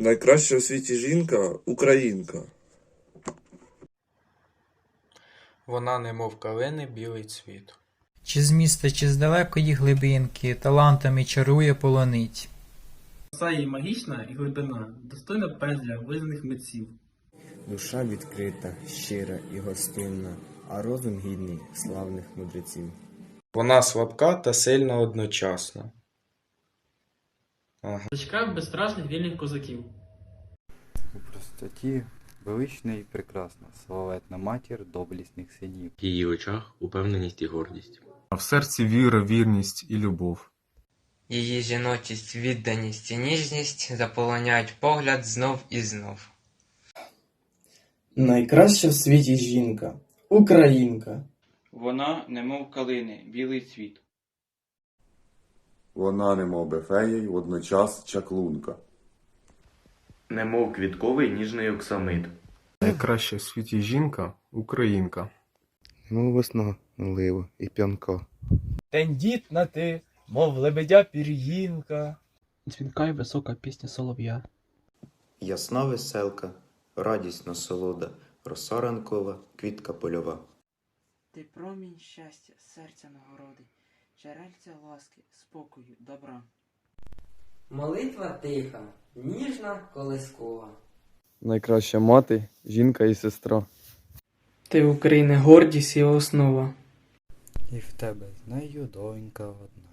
Найкраща у світі жінка українка. Вона немов калини білий цвіт. Чи з міста, чи з далекої глибинки, талантами чарує полонить. Краса її магічна і глибина, достойна пезля визнаних митців. Душа відкрита, щира і гостинна, а розум гідний славних мудреців. Вона слабка та сильна одночасно. Дочка безстрашних вільних козаків. У простоті велична і прекрасна, славетна матір доблісних синів. В її очах упевненість і гордість. А в серці віра, вірність і любов. Її жіночість, відданість і ніжність заполоняють погляд знов і знов. Найкраща в світі жінка українка. Вона, немов калини, білий цвіт. Вона немов бефея й водночас чаклунка. Немов квітковий ніжний оксамит. Найкраща в світі жінка українка. Немов весна, лива і п'янка. Тендітна ти, мов лебедя пір'їнка. Дзвінка й висока пісня солов'я. Ясна веселка, радість насолода, роса ранкова, квітка польова. Ти промінь щастя, серця нагороди, джерельця ласки, спокою, добра. Молитва тиха, ніжна колискова. Найкраща мати, жінка і сестра. Ти України гордість і основа. І в тебе з нею донька одна.